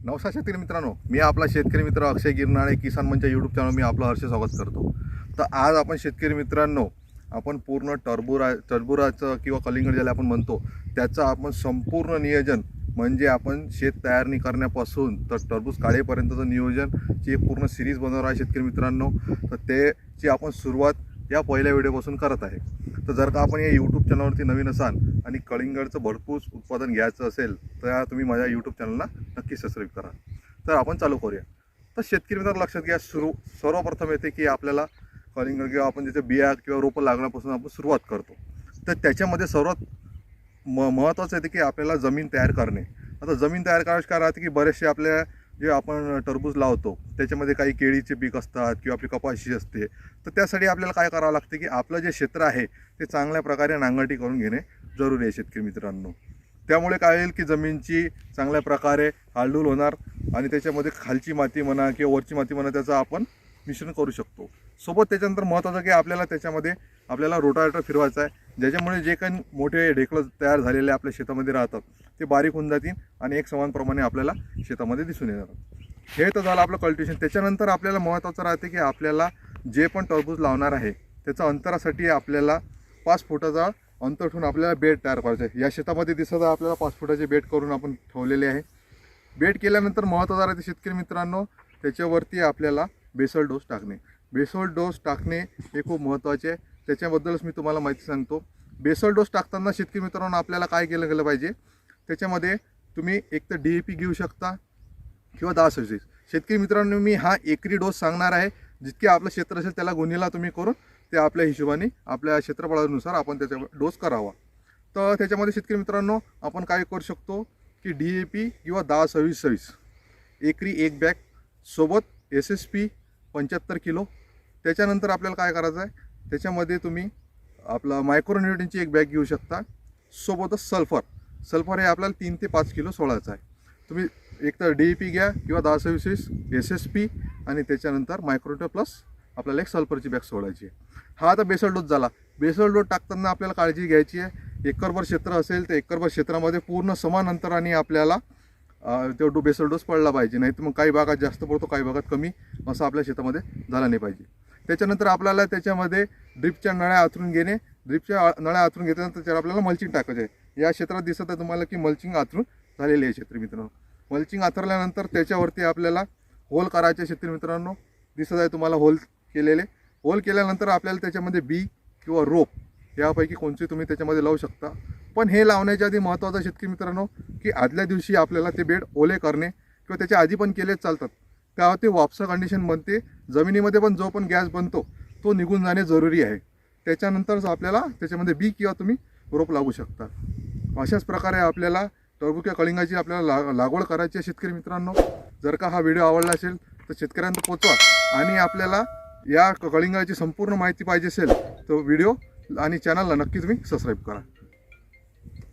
नवसा शेतकरी मित्रांनो मी आपला शेतकरी मित्र अक्षय गिरनाळे किसान मंचच्या यूट्यूब चॅनल मी आपलं हर्ष स्वागत करतो. तर आज आपण शेतकरी मित्रांनो आपण पूर्ण टरबुरा टरबुराचं किंवा कलिंगड ज्याला आपण म्हणतो त्याचं आपण संपूर्ण नियोजन म्हणजे आपण शेत तयारणी करण्यापासून तर टरबूज काळेपर्यंतचं नियोजनची जे पूर्ण सिरीज बनवणार आहे शेतकरी मित्रांनो तर त्याची आपण सुरुवात या पहिल्या व्हिडिओपासून करत आहे. तर जर का आपण या यूट्यूब चॅनलवरती नवीन असाल आणि कळिंगडचं भरपूर उत्पादन घ्यायचं असेल तर तुम्ही माझ्या यूट्यूब चॅनलला नक्की सबस्क्राईब करा. तर आपण चालू करूया. तर शेतकरी मित्रांनो लक्षात घ्या सुरू सर्वप्रथम येते की आपल्याला कलिंगड किंवा आपण त्याच्या बिया किंवा रोपं लागण्यापासून आपण सुरुवात करतो. तर त्याच्यामध्ये सर्वात म महत्त्वाचं येते की आपल्याला जमीन तयार करणे. आता जमीन तयार करायची काय राहते की बरेचसे आपल्या जे आपण टरबूज लावतो त्याच्यामध्ये काही केळीचे पीक असतात किंवा आपली कपाशी असते तर त्यासाठी आपल्याला काय करावं लागते की आपलं जे क्षेत्र आहे ते चांगल्या प्रकारे नांगरटी करून घेणे जरुरी आहे शेतकरी मित्रांनो. त्यामुळे काय होईल की जमीनची चांगल्या प्रकारे हालडूल होणार आणि त्याच्यामध्ये खालची माती म्हणा किंवा वरची माती म्हणा त्याचं आपण मिश्रण करू शकतो. सोबत त्याच्यानंतर महत्त्वाचं की आपल्याला त्याच्यामध्ये आपल्याला रोटावेटर फिरवायचा आहे. ज्याच्यामुळे जे काही मोठे ढेकळं तयार झालेले आपल्या शेतामध्ये राहतात ते बारीक होऊन जातील आणि एक समानप्रमाणे आपल्याला शेतामध्ये दिसून येणार हे तर झालं आपलं कल्टिवेशन. त्याच्यानंतर आपल्याला महत्त्वाचं राहते की आपल्याला जे पण टरबूज लावणार आहे त्याचं अंतरासाठी आपल्याला पाच फुटाचा अंतर ठेवून आपल्याला बेड तयार करायचं आहे. या शेतामध्ये दिसत आहे आपल्याला पाच फुटाचे बेड करून आपण ठेवलेले आहे. बेड केल्यानंतर महत्त्वाचं राहते शेतकरी मित्रांनो त्याच्यावरती आपल्याला बेसल डोस टाकणे. बेसल डोस टाकणे हे खूप महत्त्वाचे आहे. त्याच्याबद्दलच मी तुम्हाला माहिती सांगतो. बेसल डोस टाकताना शेतकरी मित्रांनो आपल्याला काय केलं गेलं पाहिजे? त्याच्यामध्ये तुम्ही एक तर डी ए पी घेऊ शकता किंवा दहा सव्वीस शेतकरी मित्रांनो मी हा एकरी डोस सांगणार आहे. जितके आपलं क्षेत्र असेल त्याला गुन्हेला तुम्ही करून ते आपल्या हिशोबाने आपल्या क्षेत्रफळानुसार आपण त्याच्या डोस करावा. तर त्याच्यामध्ये शेतकरी मित्रांनो आपण काय करू शकतो की डी ए पी किंवा दहा सव्वीस सव्वीस. एकरी एक बॅग सोबत एस एस पी पंच्याहत्तर किलो. त्याच्यानंतर आपल्याला काय करायचं आहे? त्याच्यामध्ये तुम्ही आपला मायक्रोन्युट्रिनची एक बॅग घेऊ शकता. सोबतच सल्फर सल्फर हे आपल्याला तीन ते पाच किलो सोडायचं आहे. तुम्ही एक तर डी ई पी घ्या किंवा दहा सव्वीस एस एस पी आणि त्याच्यानंतर मायक्रोटो प्लस आपल्याला एक सल्फरची बॅग सोडायची आहे. हा आता बेसल डोस झाला. बेसल डोस टाकताना आपल्याला काळजी घ्यायची आहे. एकरभर क्षेत्र असेल तर एकरभर क्षेत्रामध्ये पूर्ण समान अंतराने आपल्याला तो डो बेसल डोस पडला पाहिजे. नाही तर मग काही भागात जास्त पडतो काही भागात कमी असं आपल्या शेतामध्ये झाला नाही पाहिजे. त्याच्यानंतर आपल्याला त्याच्यामध्ये ड्रिपच्या नळ्या आथरून घेणे ड्रिपच्या नळ्या आथरून घेतल्यानंतर त्याच्यावर आपल्याला मल्चिंग टाकायचं आहे. या क्षेत्रात दिसत आहे तुम्हाला की मल्चिंग आथरून झालेली आहे शेतकरी मित्रांनो. मल्चिंग आथरल्यानंतर त्याच्यावरती आपल्याला होल करायचे शेतकरी मित्रांनो. दिसत आहे तुम्हाला होल केलेले. होल केल्यानंतर आपल्याला त्याच्यामध्ये बी किंवा रोप यापैकी कोणते तुम्ही त्याच्यामध्ये लावू शकता. पण हे लावण्याच्या आधी महत्त्वाचं शेतकरी मित्रांनो की आदल्या दिवशी आपल्याला ते बेड ओले करणे किंवा त्याच्या आधी पण केलेच चालतात. तेव्हा ते वापसा कंडिशन बनते? जमिनीमध्ये पण जो पण गॅस बनतो तो निघून जाणे जरुरी आहे. त्याच्यानंतरच आपल्याला त्याच्यामध्ये बी किंवा तुम्ही रोप लागू शकता. अशाच प्रकारे आपल्याला टरबुक्या कलिंगाची आपल्याला ला लागवड करायची आहे शेतकरी मित्रांनो. जर का हा व्हिडिओ आवडला असेल तर शेतकऱ्यांना पोचवा आणि आपल्याला या कलिंगाची संपूर्ण माहिती पाहिजे असेल तर व्हिडिओ आणि चॅनलला नक्की तुम्ही सबस्क्राईब करा.